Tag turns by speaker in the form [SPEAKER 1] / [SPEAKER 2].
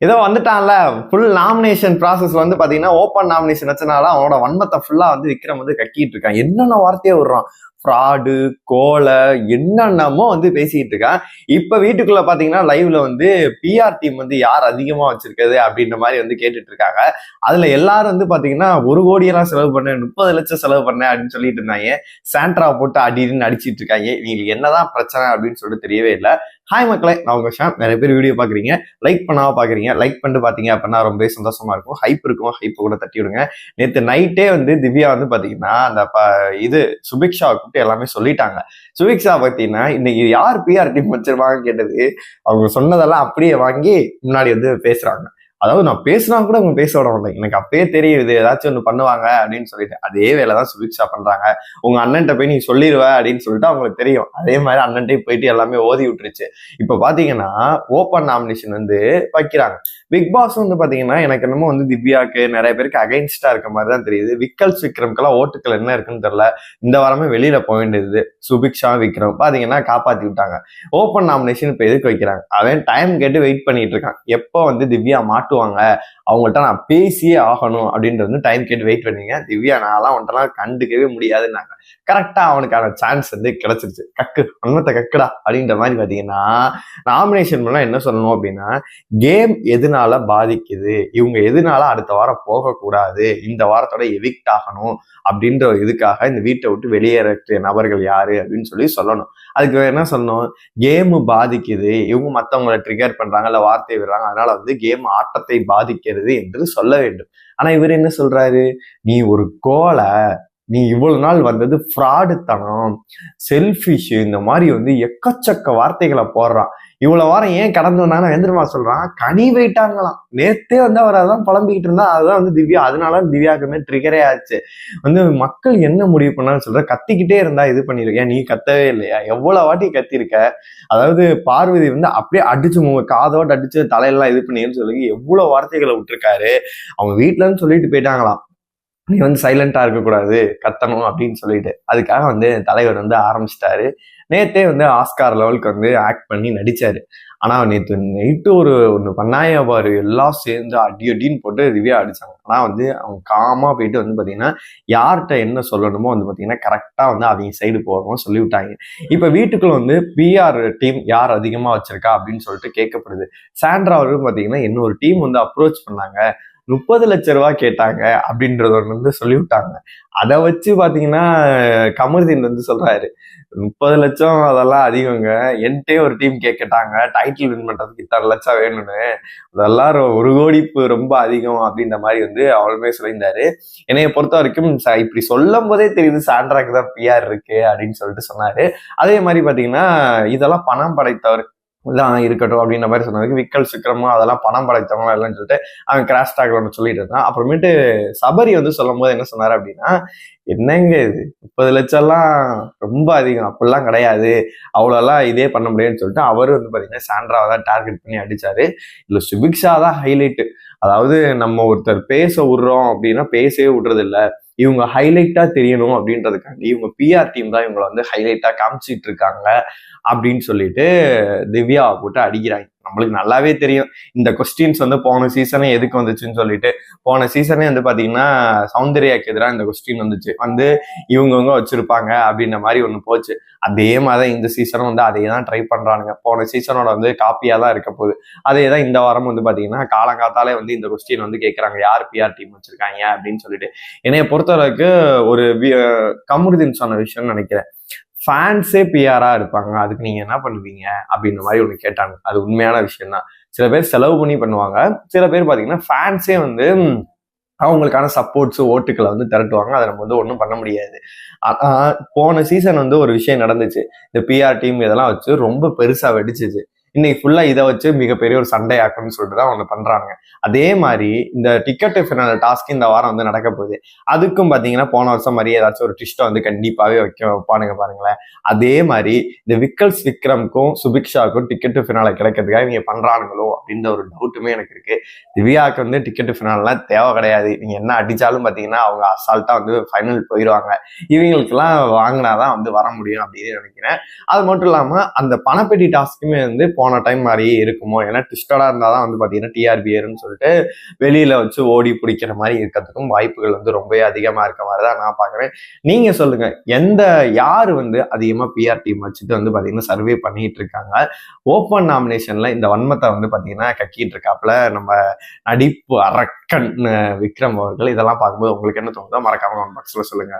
[SPEAKER 1] ஏதோ வந்துட்டான்ல. Full nomination process வந்து பாத்தீங்கன்னா ஓப்பன் நாமினேஷன் வச்சனால அவனோட வன்மத்தை ஃபுல்லா வந்து விக்ரம் வந்து கட்டிட்டு இருக்கான். என்னென்ன வார்த்தையை விடுறான்? ஃப்ராடு கோலை என்னென்னமோ வந்து பேசிக்கிட்டு இருக்கான் இப்போ வீட்டுக்குள்ள பார்த்தீங்கன்னா லைவ்ல வந்து பிஆர் டீம் வந்து யார் அதிகமாக வச்சிருக்கிறது அப்படின்ற மாதிரி வந்து கேட்டுட்டு இருக்காங்க. அதுல எல்லாரும் வந்து பார்த்தீங்கன்னா ஒரு கோடியெல்லாம் செலவு பண்ணேன் முப்பது லட்சம் செலவு பண்ணேன் அப்படின்னு சொல்லிட்டு இருந்தாங்க. சாண்ட்ரா போட்டு அடின்னு அடிச்சிட்டு இருக்காங்க. இவங்களுக்கு என்னதான் பிரச்சனை அப்படின்னு சொல்லிட்டு தெரியவே இல்லை. ஹாய் மக்களை நான் உங்க ஷாம். நிறைய பேர் வீடியோ பார்க்குறீங்க லைக் பண்ணாமல் பார்க்குறீங்க லைக் பண்ணிட்டு பார்த்தீங்க அப்படின்னா ரொம்ப சந்தோஷமா இருக்கும். ஹைப் இருக்கும். ஹைப்பை கூட தட்டி விடுங்க நேற்று நைட்டே வந்து திவ்யா வந்து பார்த்தீங்கன்னா அந்த ப- இது சுபிக்ஷாவுக்கு அப்படின்ட்டு எல்லாமே சொல்லிட்டாங்க. சுவிக்ஸா பார்த்தீங்கன்னா இன்னைக்கு யார் பிஆர் டீம் வச்சிருவாங்கன்னு கேட்டது அவங்க சொன்னதெல்லாம் அப்படியே வாங்கி முன்னாடி வந்து பேசுறாங்க. அதாவது நான் பேசினா கூட அவங்க பேச விட மாட்டேன் எனக்கு அப்பயே தெரியுது ஏதாச்சும் ஒன்று பண்ணுவாங்க அப்படின்னு சொல்லிட்டு. அதே வேலை தான் சுபிக்ஷா பண்றாங்க. உங்க அண்ணன்ட்ட போய் நீ சொல்லிடுவ அப்படின்னு சொல்லிட்டு அவங்களுக்கு தெரியும். அதே மாதிரி அண்ணன்ட்டே போயிட்டு எல்லாமே ஓதி விட்டுருச்சு. இப்போ பாத்தீங்கன்னா ஓப்பன் நாமினேஷன் வந்து வைக்கிறாங்க. பிக் பாஸ் வந்து பாத்தீங்கன்னா எனக்கு என்னமோ வந்து திவ்யாக்கு நிறைய பேருக்கு அகைன்ஸ்டா இருக்க மாதிரி தான் தெரியுது. விக்கல்ஸ் விக்ரம்க்கெல்லாம் ஓட்டுக்கள் என்ன இருக்குன்னு தெரியல. இந்த வாரமே வெளியில போக வேண்டியது. சுபிக்ஷா விக்ரம் பாத்தீங்கன்னா காப்பாத்தி விட்டாங்க. ஓப்பன் நாமினேஷன் இப்போ எதுக்கு வைக்கிறாங்க? அவன் டைம் கேட்டு வெயிட் பண்ணிட்டு இருக்கான். எப்போ வந்து திவ்யா மாட்டு மாட்டுவாங்க அவங்கள்ட்ட நான் பேசியே ஆகணும் அப்படின்றது வந்து டைம் கேட்டு வெயிட் பண்ணீங்க. திவ்யா நான்லாம் அவன்கிட்டலாம் கண்டுக்கவே முடியாதுன்னாங்க. கரெக்டாக அவனுக்கான சான்ஸ் வந்து கிடைச்சிருச்சு. கக்கு அன்னத்தை கக்குடா அப்படின்ற மாதிரி பார்த்தீங்கன்னா நாமினேஷன் பண்ணால் என்ன சொல்லணும் அப்படின்னா கேம் எதனால பாதிக்குது? இவங்க எதனால அடுத்த வாரம் போகக்கூடாது? இந்த வாரத்தோட எவிக்ட் ஆகணும் அப்படின்ற இதுக்காக இந்த வீட்டை விட்டு வெளியேற நபர்கள் யாரு அப்படின்னு சொல்லி சொல்லணும். அதுக்கு என்ன சொல்லணும்? கேம் பாதிக்குது. இவங்க மற்றவங்களை ட்ரிகர் பண்ணுறாங்க இல்லை வார்த்தை விடுறாங்க. அதனால வந்து கேம் ஆட்டத்தை பாதிக்கிறது என்று சொல்ல வேண்டும். ஆனா இவர் என்ன சொல்றாரு? நீ ஒரு கோலை நீ இவ்வளவு நாள் வந்தது ஃப்ராடுத்தனம் செல்ஃபிஷ் இந்த மாதிரி வந்து எக்கச்சக்க வார்த்தைகளை போடுறான். இவ்வளவு வாரம் ஏன் கடந்து வந்தாங்கன்னா எந்திரமா சொல்றான். கனி வைட்டாங்களாம் நேத்தே வந்து அவர் அதான் புலம்பிக்கிட்டு இருந்தா அதுதான் வந்து திவ்யா. அதனால திவ்யாக்குமே ட்ரிகரே ஆச்சு. வந்து மக்கள் என்ன முடிவு பண்ணான்னு சொல்ற கத்திக்கிட்டே இருந்தா இது பண்ணிருக்கேன் நீ கத்தவே இல்லையா? எவ்வளவு வாட்டி கத்திருக்க? அதாவது பார்வதி வந்து அப்படியே அடிச்சு மு- காதோட அடிச்சு தலையெல்லாம் இது பண்ணின்னு சொல்லி எவ்வளவு வார்த்தைகளை விட்டுருக்காரு. அவங்க வீட்டுல இருந்து சொல்லிட்டு போயிட்டாங்களாம். நீ வந்து சைலண்டா இருக்கக்கூடாது. கத்தணும் அப்படின்னு சொல்லிட்டு. அதுக்காக வந்து தலைவர் வந்து ஆரம்பிச்சிட்டாரு. நேத்தே வந்து ஆஸ்கார் லெவலுக்கு வந்து ஆக்ட் பண்ணி நடிச்சாரு. ஆனா நேத்து நைட்டு ஒரு ஒன்று பண்ணாய பாரு எல்லாம் சேர்ந்து அடி அடின்னு போட்டு ரிவ்யூ அடிச்சாங்க. ஆனா வந்து அவங்க காமா போயிட்டு வந்து பாத்தீங்கன்னா யார்கிட்ட என்ன சொல்லணுமோ வந்து பாத்தீங்கன்னா கரெக்டா வந்து அவங்க சைடு போகணும் சொல்லிவிட்டாங்க இப்போ இப்ப வீட்டுக்குள்ள வந்து பிஆர் டீம் யார் அதிகமா வச்சிருக்கா அப்படின்னு சொல்லிட்டு கேட்கப்படுது. சாண்ட்ரா அவர்கள் பாத்தீங்கன்னா இன்னொரு டீம் வந்து அப்ரோச் பண்ணாங்க. முப்பது லட்ச ரூபா கேட்டாங்க அப்படின்றத ஒன்று வந்து சொல்லிவிட்டாங்க. அதை வச்சு பார்த்தீங்கன்னா கமருதீன் வந்து சொல்றாரு முப்பது லட்சம் அதெல்லாம் அதிகங்க. என்கிட்டே ஒரு டீம் கேட்கட்டாங்க டைட்டில் வின் பண்ணுறதுக்கு இத்தனை லட்சம் வேணும்னு. அதெல்லாம் ஒரு கோடி ரொம்ப அதிகம் அப்படின்ற மாதிரி வந்து அவளுமே சொல்லியிருந்தாரு. என்னைய பொறுத்த வரைக்கும் இப்படி சொல்லும் போதே தெரியுது சாண்ட்ராக்கு தான் பிஆர் இருக்கு அப்படின்னு சொல்லிட்டு சொன்னாரு. அதே மாதிரி பார்த்தீங்கன்னா இதெல்லாம் பணம் படைத்தவர் தான் இருக்கட்டும் அப்படின்ற மாதிரி சொன்னதுக்கு விக்கல் சிக்கிரமும் அதெல்லாம் பணம் படைத்தவங்க இல்லைன்னு சொல்லிட்டு அவன் கிராஷ் டாக்ல ஒன்று சொல்லிட்டு இருந்தான். அப்புறமேட்டு சபரி வந்து சொல்லும் போது என்ன சொன்னார் அப்படின்னா என்னங்க இது? முப்பது லட்சம்லாம் ரொம்ப அதிகம். அப்படிலாம் கிடையாது. அவ்வளோலாம் இதே பண்ண முடியும்னு சொல்லிட்டு அவரு வந்து பார்த்தீங்கன்னா சாண்ட்ராவை தான் டார்கெட் பண்ணி அடிச்சாரு. இல்லை சுபிக்ஷா தான் ஹைலைட்டு அதாவது நம்ம ஒருத்தர் பேச விடுறோம் அப்படின்னா பேசவே விடுறது இல்லை. இவங்க ஹைலைட்டா தெரியணும் அப்படின்றதுக்காண்டி இவங்க பிஆர் டீம் தான் இவங்களை வந்து ஹைலைட்டா காமிச்சிட்டு இருக்காங்க. அப்படின்னு சொல்லிட்டு திவ்யாவை போட்டு அடிக்கிறாங்க நம்மளுக்கு நல்லாவே தெரியும். இந்த கொஸ்டின்ஸ் வந்து போன சீசனே எதுக்கு வந்துச்சுன்னு சொல்லிட்டு. போன சீசனே வந்து பாத்தீங்கன்னா சௌந்தர்யாக்கு எதிராக இந்த கொஸ்டின் வந்துச்சு. வந்து இவங்கவங்க வச்சிருப்பாங்க அப்படின்ற மாதிரி ஒண்ணு போச்சு. அதே மாதிரி தான் இந்த சீசனும் வந்து அதே தான் ட்ரை பண்றானுங்க. போன சீசனோட வந்து காப்பியா தான் இருக்க போகுது. அதே தான் இந்த வாரம் வந்து பாத்தீங்கன்னா காலங்காத்தாலே வந்து இந்த கொஸ்டின் வந்து கேட்கறாங்க யார் பிஆர் டீம் வச்சிருக்காங்க அப்படின்னு சொல்லிட்டு. என்னைய பொறுத்தளவுக்கு ஒரு கமுருதின் கமருதீன் சொன்ன விஷயம்னு நினைக்கிறேன். ஃபேன்ஸே பிஆராக இருப்பாங்க. அதுக்கு நீங்கள் என்ன பண்ணுவீங்க? அப்படின்ற மாதிரி ஒன்று கேட்டாங்க. அது உண்மையான விஷயம் தான் சில பேர் செலவு பண்ணி பண்ணுவாங்க. சில பேர் பார்த்தீங்கன்னா ஃபேன்ஸே வந்து அவங்களுக்கான சப்போர்ட்ஸு ஓட்டுக்களை வந்து திரட்டுவாங்க. அதை நம்ம வந்து ஒன்றும் பண்ண முடியாது. போன சீசன் வந்து ஒரு விஷயம் நடந்துச்சு. இந்த பிஆர் டீம் இதெல்லாம் வச்சு ரொம்ப பெருசாக வெடிச்சிச்சு. இன்னைக்கு ஃபுல்லா இதை வச்சு மிகப்பெரிய ஒரு சண்டை ஆக்கணும்னு சொல்லிட்டு தான் ஒன்று பண்றாங்க. அதே மாதிரி இந்த டிக்கெட் ஃபினல் டாஸ்க் இந்த வாரம் வந்து நடக்க போகுது. அதுக்கும் பாத்தீங்கன்னா போன வருஷம் மாதிரி ஏதாச்சும் ஒரு ட்விஸ்ட்டை வந்து கண்டிப்பாவே வைக்க வைப்பானுங்க பாருங்களேன். அதே மாதிரி இந்த விக்கல்ஸ் விக்ரம்க்கும் சுபிக்ஷாவுக்கும் டிக்கெட் ஃபினால கிடைக்கிறதுக்காக இவங்க பண்றானுங்களோ அப்படின்ற ஒரு டவுட்டுமே எனக்கு இருக்கு. திவ்யாவுக்கு வந்து டிக்கெட் ஃபினால்லாம் தேவை கிடையாது. நீங்க என்ன அடிச்சாலும் பாத்தீங்கன்னா அவங்க அசால்ட்டா வந்து ஃபைனல் போயிடுவாங்க இவங்களுக்கெல்லாம் வாங்கினாதான் வந்து வர முடியும் அப்படின்னு நினைக்கிறேன். அது மட்டும் இல்லாம அந்த பணப்பெட்டி டாஸ்க்குமே வந்து போன டைம் மாதிரியே இருக்குமோ? ஏன்னா டிஸ்டடாக இருந்தால் தான் வந்து பார்த்தீங்கன்னா டிஆர்பிஏருன்னு சொல்லிட்டு வெளியில் வச்சு ஓடி பிடிக்கிற மாதிரி இருக்கிறதுக்கும் வாய்ப்புகள் வந்து ரொம்பவே அதிகமாக இருக்க மாதிரி தான் நான் பார்க்குறேன். நீங்கள் சொல்லுங்கள் எந்த யார் வந்து அதிகமாக பிஆர் டீம் வச்சுட்டு வந்து பார்த்தீங்கன்னா சர்வே பண்ணிட்டு இருக்காங்க? ஓப்பன் நாமினேஷனில் இந்த வன்மத்தை வந்து பார்த்தீங்கன்னா கக்கிட்டு இருக்காப்புல நம்ம நடிப்பு அரக்கன் விக்ரம் அவர்கள் இதெல்லாம் பார்க்கும்போது உங்களுக்கு என்ன தோணுதோ மறக்காம பாக்ஸ்ல சொல்லுங்கள்